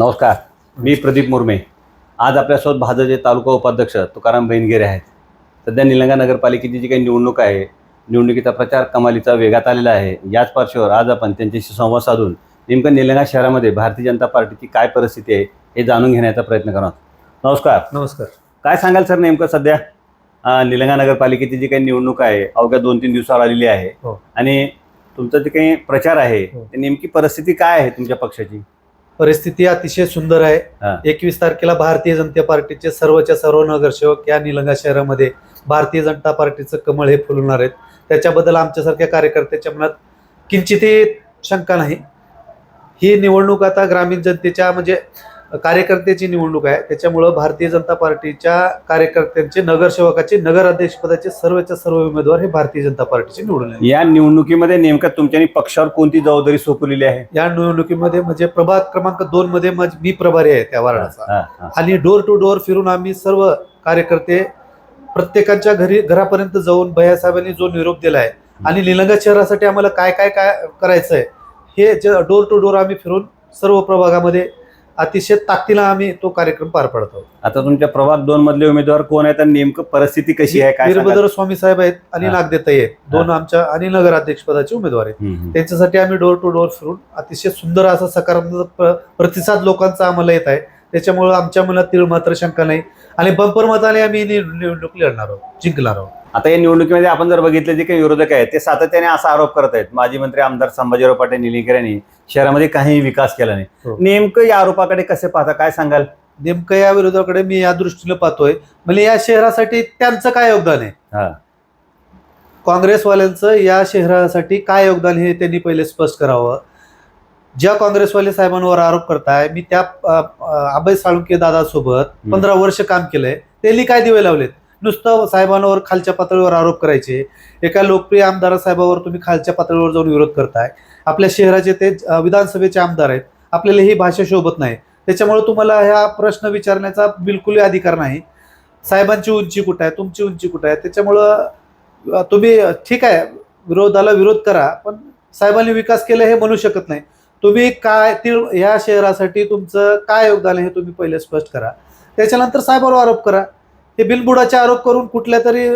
नमस्कार मी प्रदीप मुर्मे. आज आपल्यासोबत भाजपचे तालुका उपाध्यक्ष तुकाराम बैनगेरे आहेत. सध्या निलंगा नगरपालिकेची जी काही निवडणूक आहे निवडणुकीचा प्रचार कमालीचा वेगात आलेला आहे. याच पार्श्ववर आज आपण त्यांच्याशी संवाद साधून नेमकं निलंगा शहरामध्ये भारतीय जनता पार्टीची काय परिस्थिती आहे हे जाणून घेण्याचा प्रयत्न करणार. नमस्कार. नमस्कार. काय सांगाल सर नेमकं सध्या? निलंगा नगरपालिकेची जी काही निवडणूक आहे अवघ्या दोन तीन दिवसावर आलेली आहे हो. आणि तुमचा जे काही प्रचार आहे हो. ते नेमकी परिस्थिती काय आहे तुमच्या पक्षाची? परिस्थिती अतिशय सुंदर हा. आहे एकवीस तारखेला भारतीय जनता पार्टीचे सर्वच्या सर्व नगरसेवक या निलंगा शहरामध्ये भारतीय जनता पार्टीचं कमळ हे फुलवणार आहेत. त्याच्याबद्दल आमच्यासारख्या कार्यकर्त्याच्या मनात किंचितही शंका नाही. ही निवडणूक आता ग्रामीण जनतेच्या म्हणजे कार्यकर्त्याची निवडणूक आहे. त्याच्यामुळं भारतीय जनता पार्टीच्या कार्यकर्त्यांचे नगरसेवकाचे नगराध्यक्षपदाचे सर्वच्या सर्व उमेदवार हे भारतीय जनता पार्टीचे निवडून आले या निवडणुकीमध्ये नेमकं तुमच्यानी पक्षावर कोणती जबाबदारी सोपवलेली आहे? या निवडणुकीमध्ये म्हणजे प्रभाग क्रमांक दोन मध्ये मी प्रभारी आहे त्या वार्डाचा. आणि डोर टू डोर फिरून आम्ही सर्व कार्यकर्ते प्रत्येकाच्या घरी घरापर्यंत जाऊन भैयासाहेबांनी जो निरोप दिला आहे आणि निलंगा शहरासाठी आम्हाला काय काय काय करायचं आहे हे डोर टू डोर आम्ही फिरून सर्व प्रभागामध्ये अतिशय ताकदीला आम्ही तो कार्यक्रम पार पाडतो. आता तुमच्या प्रभाग दोन मधले उमेदवार कोण आहेत आणि नेमकं परिस्थिती कशी आहे? काय? वीरभद्र स्वामी साहेब आहेत आणि हा. नागदेताई आहेत. दोन आमच्या आणि नगराध्यक्ष पदाचे उमेदवार आहेत. त्यांच्यासाठी आम्ही डोर टू डोर फिरून अतिशय सुंदर असा सकारात्मक प्र- प्रतिसाद लोकांचा आम्हाला येत आहे. त्याच्यामुळं आमच्या मनात तीळ मात्र शंका नाही. आणि बंपर मताने आम्ही निवडणूक लढणार आहोत जिंकणार आहोत. आता या निवडणुकीमध्ये आपण जर बघितलं जे काही विरोधक आहेत ते सातत्याने असा आरोप करत आहेत. माजी मंत्री आमदार संभाजीराव पाटील निलंगेकर यांनी शहरामध्ये काहीही विकास केला नाही. हो. नेमकं या आरोपाकडे कसे पाहता? काय सांगाल? नेमकं या विरोधाकडे मी या दृष्टीने पाहतोय. म्हणजे या शहरासाठी त्यांचं काय योगदान आहे? काँग्रेसवाल्यांचं या शहरासाठी काय योगदान हे त्यांनी पहिले स्पष्ट करावं. ज्या काँग्रेसवाले साहेबांवर आरोप करताय मी त्या अभय साळुंके दादासोबत. पंधरा वर्ष काम केलंय. त्यांनी काय दिवे लावलेत? नुसतं साहेबांवर खालच्या पातळीवर आरोप करायचे. एका लोकप्रिय आमदार साहेबावर तुम्ही खालच्या पातळीवर जाऊन विरोध करताय. आपल्या शहराचे ते विधानसभेचे आमदार आहेत. आपल्याला ही भाषा शोभत नाही. त्याच्यामुळे तुम्हाला ह्या प्रश्न विचारण्याचा बिलकुलही अधिकार नाही. साहेबांची उंची कुठं आहे? तुमची उंची कुठं आहे? त्याच्यामुळं तुम्ही ठीक आहे. विरोधाला विरोध करा पण साहेबांनी विकास केला हे म्हणू शकत नाही. तुम्ही काय ती ह्या शहरासाठी तुमचं काय योगदान आहे हे तुम्ही पहिले स्पष्ट करा. त्याच्यानंतर साहेबांवर आरोप करा. हे बिलबुडाचे आरोप करून कुठल्या तरी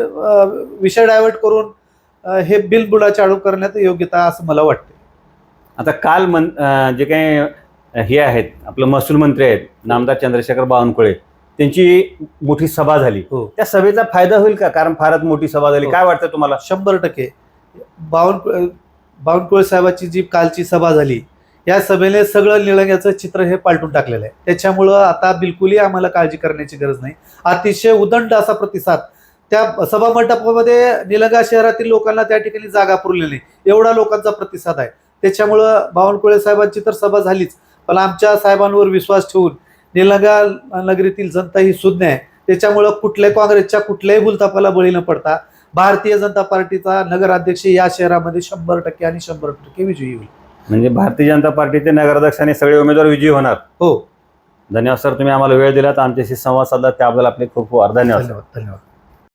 विषय डायव्हर्ट करून हे बिलबुडाचे आरोप करण्यात योग्यता असं मला वाटते आता काल मन जे काही हे आहेत आपलं महसूल मंत्री आहेत नामदार चंद्रशेखर बावनकुळे त्यांची मोठी सभा झाली. हो. त्या सभेचा फायदा होईल का? कारण फारच मोठी सभा झाली. हो. काय वाटतं तुम्हाला? शंभर टक्के. बावन बावनकुळे साहेबाची जी कालची सभा झाली या सभेने सगळं निळंग्याचं चित्र हे पालटून टाकलेलं आहे. त्याच्यामुळं आता बिलकुलही आम्हाला काळजी करण्याची गरज नाही. अतिशय उदंड असा प्रतिसाद. त्या सभा मंडपामध्ये निलंगा शहरातील लोकांना त्या ठिकाणी जागा पुरलेली नाही. एवढा लोकांचा प्रतिसाद आहे. त्याच्यामुळं बावनकुळे साहेबांची तर सभा झालीच. पण आमच्या साहेबांवर विश्वास ठेवून निलंगा नगरीतील जनता ही सुज्ञ आहे. त्याच्यामुळं कुठल्याही काँग्रेसच्या कुठल्याही भूलथापाला बळी न पडता भारतीय जनता पार्टीचा नगराध्यक्ष या शहरामध्ये शंभर टक्के आणि शंभर टक्के विजयी होईल. म्हणजे भारतीय जनता पार्टीचे नगराध्यक्ष आणि सगळे उमेदवार विजयी होणार. हो. धन्यवाद सर. तुम्ही आम्हाला वेळ दिलात. आमच्याशी संवाद साधला. त्याबद्दल आपले खूप खूप धन्यवाद धन्यवाद.